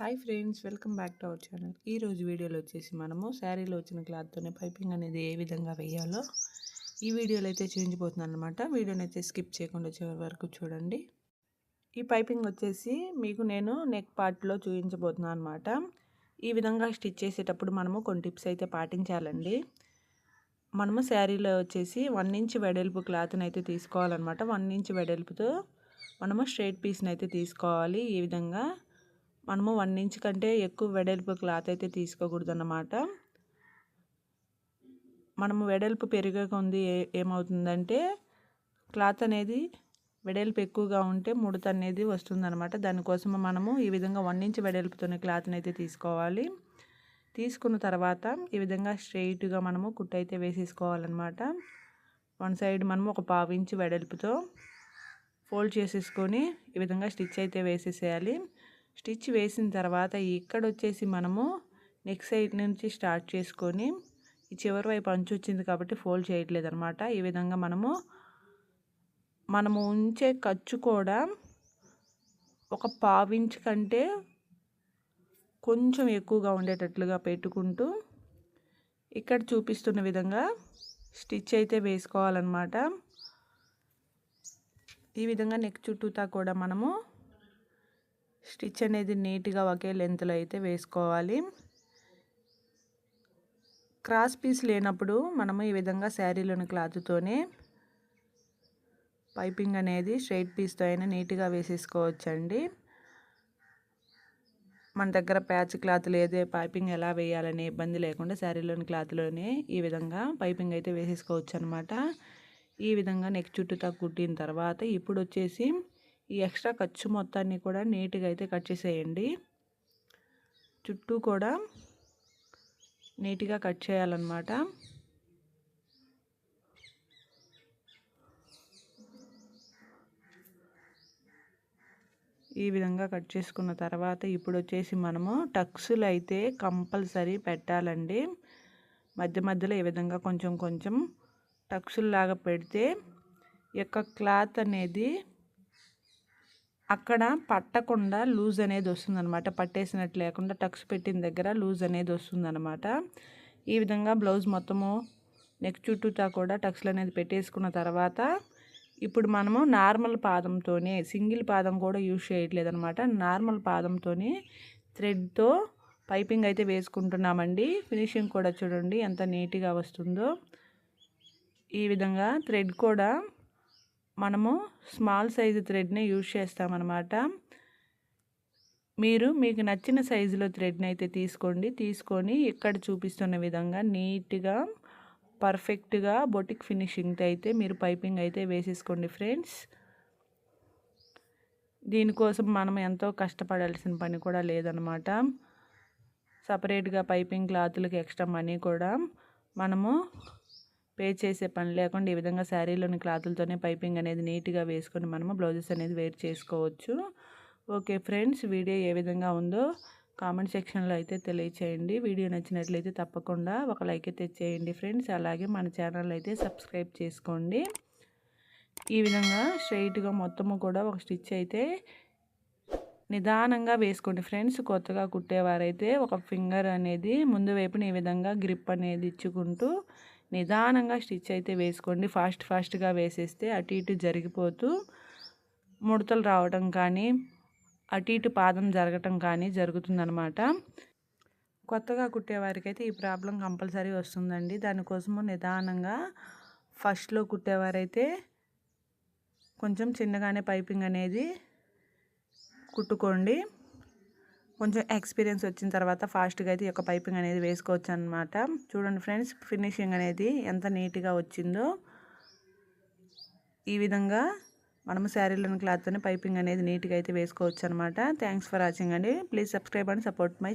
Hi friends welcome back to our channel. ఈరోజు వీడియోలో వచ్చేసి మనము శారీలో వచ్చిన క్లాత్తోనే పైపింగ్ అనేది ఏ విధంగా వేయాలో ఈ వీడియోలో అయితే చూపించిపోతున్నాను అనమాట వీడియోని అయితే స్కిప్ చేయకుండా చివరి వరకు చూడండి. ఈ పైపింగ్ వచ్చేసి మీకు నేను నెక్ పార్ట్లో చూపించబోతున్నాను అనమాట ఈ విధంగా స్టిచ్ చేసేటప్పుడు మనము కొన్ని టిప్స్ అయితే పాటించాలండి. మనము శారీలో వచ్చేసి వన్ ఇంచ్ వెడల్పు క్లాత్ని అయితే తీసుకోవాలన్నమాట. వన్ ఇంచ్ వెడల్పుతో మనము స్ట్రైట్ పీస్ని అయితే తీసుకోవాలి. ఈ విధంగా మనము వన్ ఇంచ్ కంటే ఎక్కువ వెడల్పు క్లాత్ అయితే తీసుకోకూడదు అన్నమాట మనము వెడల్పు పెరిగకుంది ఏ ఏమవుతుందంటే క్లాత్ అనేది వెడల్పు ఎక్కువగా ఉంటే ముడత అనేది వస్తుందన్నమాట. దానికోసం మనము ఈ విధంగా వన్ ఇంచ్ వెడల్పుతోనే క్లాత్ని అయితే తీసుకోవాలి. తీసుకున్న తర్వాత ఈ విధంగా స్ట్రెయిట్గా మనము కుట్టు అయితే వేసేసుకోవాలన్నమాట. వన్ సైడ్ మనము ఒక పావు ఇంచు వెడల్పుతో ఫోల్డ్ చేసేసుకొని ఈ విధంగా స్టిచ్ అయితే వేసేసేయాలి. స్టిచ్ వేసిన తర్వాత ఇక్కడ వచ్చేసి మనము నెక్ సైడ్ నుంచి స్టార్ట్ చేసుకొని ఈ చివరి వైపు అంచు వచ్చింది కాబట్టి ఫోల్డ్ చేయట్లేదు అనమాట ఈ విధంగా మనము మనము ఉంచే ఖర్చు కూడా ఒక పావించ్ కంటే కొంచెం ఎక్కువగా ఉండేటట్లుగా పెట్టుకుంటూ ఇక్కడ చూపిస్తున్న విధంగా స్టిచ్ అయితే వేసుకోవాలన్నమాట. ఈ విధంగా నెక్ చుట్టూతా కూడా మనము స్టిచ్ అనేది నీట్గా ఒకే లెంత్లో అయితే వేసుకోవాలి. క్రాస్ పీస్ లేనప్పుడు మనము ఈ విధంగా శారీలోని క్లాత్తోనే పైపింగ్ అనేది స్ట్రైట్ పీస్తో అయినా నీట్గా వేసేసుకోవచ్చండి. మన దగ్గర ప్యాచ్ క్లాత్ లేదే పైపింగ్ ఎలా వేయాలనే ఇబ్బంది లేకుండా శారీలోని క్లాత్లోనే ఈ విధంగా పైపింగ్ అయితే వేసేసుకోవచ్చు అనమాట ఈ విధంగా నెక్ చుట్టూతా కుట్టిన తర్వాత ఇప్పుడు వచ్చేసి ఈ ఎక్స్ట్రా ఖర్చు మొత్తాన్ని కూడా నీట్గా అయితే కట్ చేసేయండి. చుట్టూ కూడా నీట్గా కట్ చేయాలన్నమాట. ఈ విధంగా కట్ చేసుకున్న తర్వాత ఇప్పుడు వచ్చేసి మనము టక్స్లు అయితే కంపల్సరీ పెట్టాలండి. మధ్య మధ్యలో ఈ విధంగా కొంచెం కొంచెం టక్సుల్లాగా పెడితే యొక్క క్లాత్ అనేది అక్కడ పట్టకుండా లూజ్ అనేది వస్తుందనమాట పట్టేసినట్టు లేకుండా టక్స్ పెట్టిన దగ్గర లూజ్ అనేది వస్తుందనమాట ఈ విధంగా బ్లౌజ్ మొత్తము నెక్ చుట్టూతా కూడా టక్స్లు అనేది పెట్టేసుకున్న తర్వాత ఇప్పుడు మనము నార్మల్ పాదంతోనే సింగిల్ పాదం కూడా యూజ్ చేయట్లేదు అనమాట నార్మల్ పాదంతోనే థ్రెడ్తో పైపింగ్ అయితే వేసుకుంటున్నామండి. ఫినిషింగ్ కూడా చూడండి ఎంత నీట్గా వస్తుందో. ఈ విధంగా థ్రెడ్ కూడా మనము స్మాల్ సైజు థ్రెడ్ని యూజ్ చేస్తామన్నమాట. మీరు మీకు నచ్చిన సైజులో థ్రెడ్ని అయితే తీసుకోండి. తీసుకొని ఇక్కడ చూపిస్తున్న విధంగా నీట్గా పర్ఫెక్ట్గా బొటిక్ ఫినిషింగ్తో అయితే మీరు పైపింగ్ అయితే వేసేసుకోండి ఫ్రెండ్స్ దీనికోసం మనం ఎంతో కష్టపడాల్సిన పని కూడా లేదనమాట సపరేట్గా పైపింగ్ క్లాతులకి ఎక్స్ట్రా మనీ కూడా మనము పే చేసే పని లేకుండా ఈ విధంగా శారీలోని క్లాతులతోనే పైపింగ్ అనేది నీట్గా వేసుకొని మనము బ్లౌజెస్ అనేది వేర్ చేసుకోవచ్చు. ఓకే ఫ్రెండ్స్ వీడియో ఏ విధంగా ఉందో కామెంట్ సెక్షన్లో అయితే తెలియచేయండి. వీడియో నచ్చినట్లయితే తప్పకుండా ఒక లైక్ అయితే చేయండి ఫ్రెండ్స్. అలాగే మన ఛానల్ అయితే సబ్స్క్రైబ్ చేసుకోండి. ఈ విధంగా స్ట్రైట్గా మొత్తము కూడా ఒక స్టిచ్ అయితే నిదానంగా వేసుకోండి ఫ్రెండ్స్. కొత్తగా కుట్టేవారైతే ఒక ఫింగర్ అనేది ముందు వైపున ఈ విధంగా గ్రిప్ అనేది ఇచ్చుకుంటూ నిదానంగా స్టిచ్ అయితే వేసుకోండి. ఫాస్ట్ ఫాస్ట్గా వేసేస్తే అటు ఇటు జరిగిపోతూ ముడతలు రావడం కానీ అటు ఇటు పాదం జరగటం కానీ జరుగుతుందనమాట కొత్తగా కుట్టేవారికి అయితే ఈ ప్రాబ్లం కంపల్సరీ వస్తుందండి. దానికోసము నిదానంగా ఫస్ట్లో కుట్టేవారైతే కొంచెం చిన్నగానే పైపింగ్ అనేది కుట్టుకోండి. కొంచెం ఎక్స్పీరియన్స్ వచ్చిన తర్వాత ఫాస్ట్గా అయితే ఈ యొక్క పైపింగ్ అనేది వేసుకోవచ్చు అనమాట చూడండి ఫ్రెండ్స్ ఫినిషింగ్ అనేది ఎంత నీట్గా వచ్చిందో. ఈ విధంగా మనము శారీలను క్లాత్తోనే పైపింగ్ అనేది నీట్గా అయితే వేసుకోవచ్చు అనమాట థ్యాంక్స్ ఫర్ వాచింగ్ అండి. Please subscribe and support my